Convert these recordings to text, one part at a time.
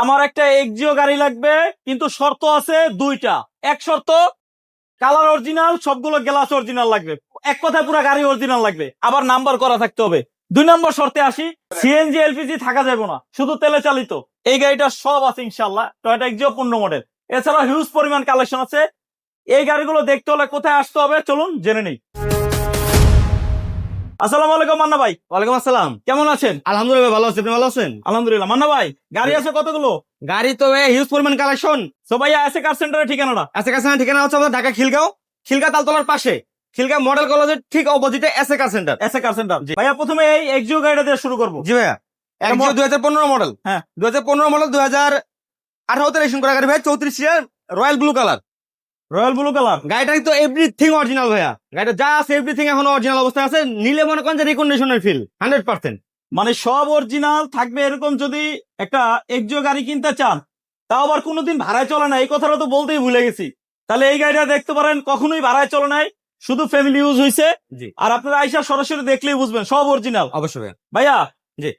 আমার একটা এক্সিও গাড়ি লাগবে, কিন্তু শর্ত আছে দুইটা। এক শর্ত, কালার অরিজিনাল, সবগুলো গ্লাস অরিজিনাল লাগবে। এক কথায় পুরো গাড়ি অরিজিনাল লাগবে। আবার নাম্বার করা থাকতে হবে। দুই নম্বর শর্তে আসি সিএনজি এলপিজি থাকা যাবে না, শুধু তেলে চালিত। এই গাড়িটা সব আছে ইনশাল্লাহ টয়টা এক্সিও পূর্ণ মডেল এছাড়া হিউজ পরিমাণ কালেকশন আছে। এই গাড়িগুলো দেখতে হলে কোথায় আসতে হবে, চলুন জেনে নেই। আসসালামু আলাইকুম মান্না ভাই। ওয়ালাইকুম আসসালাম। কেমন আছেন? আলহামদুলিল্লাহ ভালো আছি। আপনি ভালো আছেন? আলহামদুলিল্লাহ। মান্না ভাই গাড়ি আছে কতগুলো? গাড়ি তো হিউজ পরিমাণ কালেকশন সো ভাইয়া আছে কার সেন্টারের ঠিকানাটা? এসে কার সেন্টার ঠিকানা হচ্ছে আমাদের ঢাকা খিলগাঁও। খিলগাঁও তালতলার পাশে। খিলগাঁও মডেল কলেজের ঠিক অপোজিটে এসে কার সেন্টার এসে কার সেন্টার ভাইয়া প্রথমে এই এক্সিও গাড়িটা দিয়ে শুরু করব। জি ভাইয়া। একজন দুই হাজার পনেরো মডেল হ্যাঁ। দুই হাজার পনেরো মডেল দুই হাজার আঠারোতে রেশন করা গাড়ি ভাই চৌত্রিশ royal blue colour royal blue colour গাড়িটা কিন্তু এভরিথিং অরিজিনাল ভাইয়া। গাড়িটা যা আছে এভরিথিং এখন অরিজিনাল অবস্থায় আছে। নিলে মনে করেন যে রিকন্ডিশনের ফিল হান্ড্রেড পার্সেন্ট মানে সব অরিজিনাল থাকবে এরকম যদি একটা এক্সিও গাড়ি কিনতে চান তাও আবার কোনোদিন ভাড়ায় চলে না এই কথাটা তো বলতেই ভুলে গেছি। তাহলে এই গাড়িটা দেখতে পারেন কখনোই ভাড়ায় চলে নাই শুধু ফ্যামিলি ইউজ হয়েছে আর আপনারা আইসা সরাসরি দেখলেই বুঝবেন সব অরিজিনাল অবশ্যই ভাইয়া। জি।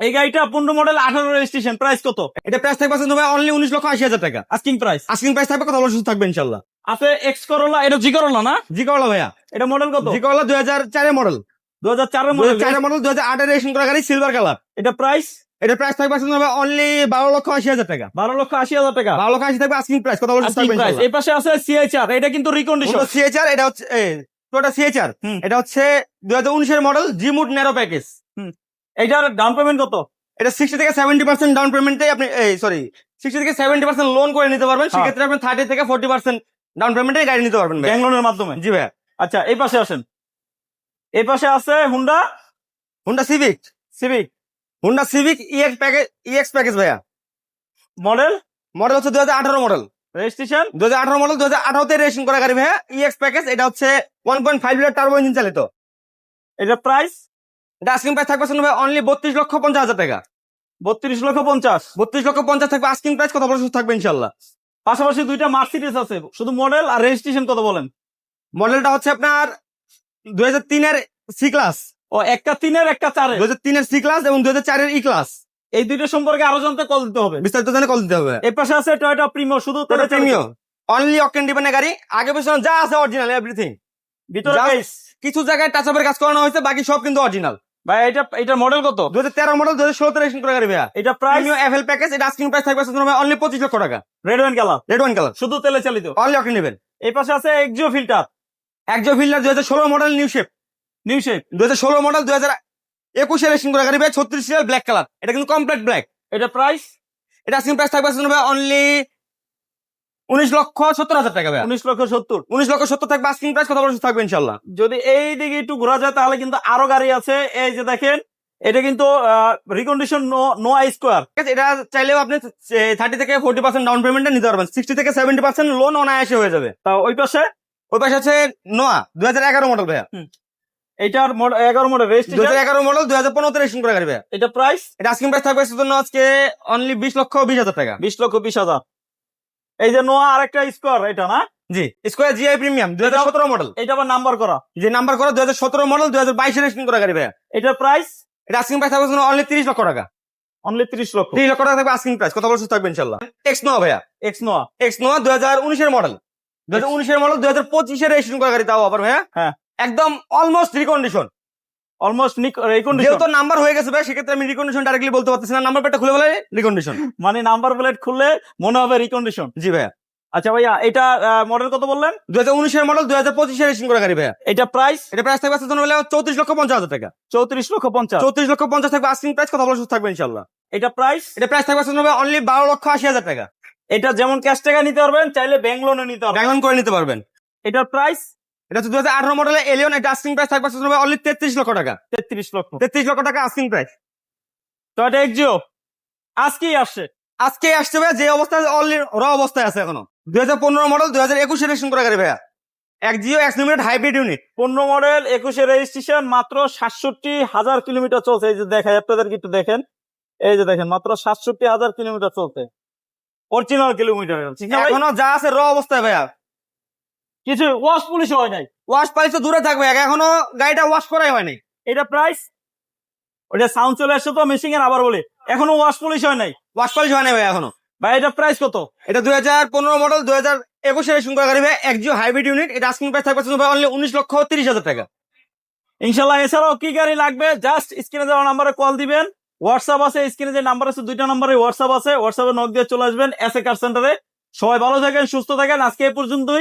এই গাড়িটা পনেরো মডেল আঠারো রেজিস্ট্রেশন প্রাইস কত? এটা প্রাইস থাকবে অনলি উনিশ লক্ষ আশি হাজার টাকা। আস্কিং প্রাইস আস্কিং প্রাইস থাকবে কথা বলা সুস্থ থাকবে ইনশাল্লাহ। আছে এক্স করলা এটা জি করোলা না? জি করলা ভাইয়া। এটা মডেল কত? জি করলা দুই হাজার চারের মডেল দু হাজার চারের মডেল চারের মডেল দুই হাজার আটের রেশন করা গাড়ি সিলভার কালার এটা প্রাইস এটা প্রাইস থাকবে আসলে অনলি বারো লক্ষ আশি হাজার টাকা। বারো লক্ষ আশি হাজার টাকা? বারো লক্ষ আশি থাকবে আস্কিং প্রাইস কথা বলা সুস্থ Asking থাকবে price। এই পাশে আছে সিএইচআর এটা কিন্তু রিকন্ডিশন সিএচআর এটা হচ্ছে টোটা সিএচআর এটা হচ্ছে দুই হাজার উনিশের model G mood narrow package এটার ডাউন পেমেন্ট কত? এটা সিক্সটি থেকে সেভেন্টি পার্সেন্ট ডাউন পেমেন্টে আপনি এই সরি সিক্সটি থেকে সেভেন্টি পার্সেন্ট লোন করে নিতে পারবেন। হ্যাঁ। সেক্ষেত্রে আপনি থার্টি থেকে ফোর্টি পার্সেন্ট ডাউন পেমেন্টে গাড়ি নিতে পারবেন ভাই। ব্যাংক লোনের মাধ্যমে? জি ভাইয়া আচ্ছা এই পাশে আসেন। এই পাশে আছে Honda Honda Civic Civic Honda Civic EX package EX package ভাইয়া। মডেল মডেল হচ্ছে দুই হাজার মডেল রেজিস্ট্রেশন দু হাজার আঠারো মডেল দু হাজার আঠারোতে রেজিস্ট্রেশন করা গাড়ি ভাইয়া। ইএক্স প্যাকেজ এটা হচ্ছে one point five litre turbo engine চালিত। এটা প্রাইস এটা আস্কিং প্রাইস থাকবে শুনুন ভাই অনলি বত্রিশ লক্ষ পঞ্চাশ হাজার টাকা। বত্রিশ লক্ষ পঞ্চাশ। বত্রিশ লক্ষ পঞ্চাশ থাকবে আস্কিং প্রাইস কত বড় থাকবে ইনশাল্লাহ। পাশাপাশি দুইটা মার্সিডিস আছে শুধু মডেল আর রেজিস্ট্রেশন কত বলেন? মডেলটা হচ্ছে আপনার দুই হাজার তিনের সি ক্লাস ও একটা তিনের একটা চারের দুই হাজার তিনের সি ক্লাস এবং দুই হাজার চারের ই ক্লাস এই দুইটা সম্পর্কে আরও জানতে কল দিতে হবে। বিস্তারিত জানে কল দিতে হবে। এই পাশে আছে টয়টা প্রিমিও শুধু চালিত। অনলি অকেন ডিপেন্ডের গাড়ি। আগে পেছনে যা আছে অরিজিনাল এভরিথিং ভিতরে কিছু জায়গায় টাচ আপের কাজ করানো হয়েছে বাকি সব কিন্তু অরিজিনাল ভাই এটা এটা মডেল কত? দু হাজার তেরো মডেল দু হাজার করা গাড়ি ভাইয়া। এটা প্রাইস এফএল প্যাকেজ এটা আস্কিং প্রাইস থাকবে অনলি পঁচিশ লক্ষ টাকা। Red wine colour red wine colour শুধু তেলে চালিত? অনলি অকেন নেবেন। এই পাশে আছে এক্সিও ফিল্টার একজো ফিল্ডার দুই হাজার ষোলো model new shape new shape দু হাজার ষোলো মডেল দুই হাজার একুশে রেজিস্ট্রেশন করা গাড়ি ভাই ছত্রিশ ব্ল্যাক কালার এটা কিন্তু কমপ্লিট ব্ল্যাক এটা প্রাইস এটা আস্কিং প্রাইস থাকবে অনলি উনিশ লক্ষ সত্তর হাজার টাকা উনিশ লক্ষ সত্তর। উনিশ লক্ষ সত্তর থাকবে আস্কিং প্রাইস কত থাকবে ইনশাল্লাহ যদি এই দিকে একটু ঘোরা যায় তাহলে কিন্তু আরও গাড়ি আছে। এই যে দেখেন এটা কিন্তু রিকন্ডিশন নো আই স্কোয়ার এটা চাইলেও আপনি থার্টি থেকে ফোর্টি পার্সেন্ট ডাউন পেমেন্টে নিতে পারবেন। সিক্সটি থেকে সেভেন্টি পার্সেন্ট লোন অনায়াসে হয়ে যাবে। তা ওই পাশে ওই পাশে আছে নোয়া দুই হাজার এগারো মডেল ভাইয়া। এইটার mod- এগারো মডেল দুই হাজার এগারো মডেল দুই হাজার পনেরোতে রেজিস্ট্রেশন করা গাড়ি ভাইয়া। এটা প্রাইস এটা আস্কিং প্রাইস থাকবে সেজন্য আজকে অনলি বিশ লক্ষ বিশ হাজার টাকা। বিশ লক্ষ বিশ হাজার। এই যে নোয়া আরেকটা স্কোয়ার এটা না? জি। স্কোয়ার জিআই প্রিমিয়াম দুই হাজার সতেরো মডেল এটা আবার নাম্বার করা। যে নাম্বার করা দুই হাজার সতেরো মডেল দুই হাজার বাইশে রেজিস্ট্রেশন করা গাড়ি ভাইয়া। এটার প্রাইস এটা আস্কিং প্রাইস থাকবে অনলি তিরিশ লক্ষ টাকা। অনলি ত্রিশ লক্ষ। তিরিশ লক্ষ টাকা থাকবে আস্কিং প্রাইস কত বছর থাকবে ইনশাল্লাহ এক্স নোয়া ভাইয়া। X Noah. এক্স নোয়া দুই হাজার উনিশের মডেল দুই হাজার উনিশের মডেল দুই হাজার পঁচিশে রেজিস্ট্রেশন করা গাড়ি তাও আবার ভাইয়া। হ্যাঁ। একদম অলমোস্ট রিকন্ডিশন অলমোস্ট রিকন্ডিশন যেহেতু নাম্বার হয়ে গেছে ভাই সেক্ষেত্রে আমি রিকন্ডিশন ডাইরেক্টলি বলতে পারতেছি না। নাম্বার প্লেটটা খুলে বলে রিকন্ডিশন মানে নাম্বার প্লেট খুললে মনে হবে রিকন্ডিশন জি ভাইয়া। আচ্ছা ভাইয়া এটা মডেল কত বললেন? দুই হাজার উনিশের মডেল দুই হাজার পঁচিশে রেজিস্ট্রেশন করা গাড়ি ভাইয়া। এটা প্রাইস এটা প্রাইস থাকবে আসতে হলে চৌত্রিশ লক্ষ পঞ্চাশ হাজার টাকা। চৌত্রিশ লক্ষ পঞ্চাশ। চৌত্রিশ লক্ষ পঞ্চাশ থাকবে আস্কিং প্রাইস কথা বলা সুস্থ থাকবে ইনশাল্লাহ এটা প্রাইস এটা প্রাইস থাকবে আসতে হবে অনলি বারো লক্ষ আশি হাজার টাকা। এটা যেমন ক্যাশ টাকা নিতে পারবেন চাইলে ব্যাংক লোনে নিতে পারবেন। ব্যাংক করে নিতে পারবেন। এটার প্রাইস এটা হচ্ছে দুই হাজার আঠারো মডেলের এলিয়ন এটা আস্কিং প্রাইস থাকবে অনলি তেত্রিশ লক্ষ টাকা। তেত্রিশ লক্ষ। তেত্রিশ লক্ষ টাকা আস্কিং প্রাইস তো এটা এক্সিও আজকেই আসছে। আজকে আসছে ভাইয়া যে অবস্থায় অলরেডি র অবস্থায় আছে এখনও। দুই হাজার পনেরো মডেল দুই হাজার একুশে রেজিস্ট্রেশন করা গাড়ি ভাইয়া। Aqua G Aqua limited hybrid unit পনেরো মডেল একুশে রেজিস্ট্রেশন মাত্র সাতষট্টি হাজার কিলোমিটার চলছে। এই যে দেখায় আপনাদেরকে একটু দেখেন। এই যে দেখেন মাত্র সাতষট্টি হাজার কিলোমিটার চলছে। Original kilometre? এখনও যা আছে র অবস্থায় ভাইয়া। কিছু ওয়াশ পুলিশ হয় নাই। ওয়াশ পালিশ তো দূরে থাকবে এখনও গাড়িটা ওয়াশ করাই হয় নাই এটা প্রাইস ওইটা সাউন্ড চলে আসছে তো মেশিং এর আবার বলে। এখনও ওয়াশ পলিশ হয় নাই। ওয়াশ পলিশ হয় না ভাই এখনও। ভাই এটা প্রাইস কত? এটা দুই হাজার পনেরো মডেল দুই হাজার একুশে রেশন করা গাড়ি ভাই এক জিও হাইব্রিড ইউনিট এটা আস্কিং প্রাইস থাকবে ভাই অনলি উনিশ লক্ষ তিরিশ হাজার টাকা। ইনশাল্লাহ এছাড়াও কি গাড়ি লাগবে? জাস্ট স্ক্রিনে দেওয়া নাম্বারে কল দিবেন। হোয়াটসঅ্যাপ আছে স্ক্রিনে যে নাম্বার আছে দুইটা নাম্বারে হোয়াটসঅ্যাপ আছে। হোয়াটসঅ্যাপে নক দিয়ে চলে আসবেন এস এ কার সেন্টারে সবাই ভালো থাকেন সুস্থ থাকেন। আজকে এই পর্যন্তই।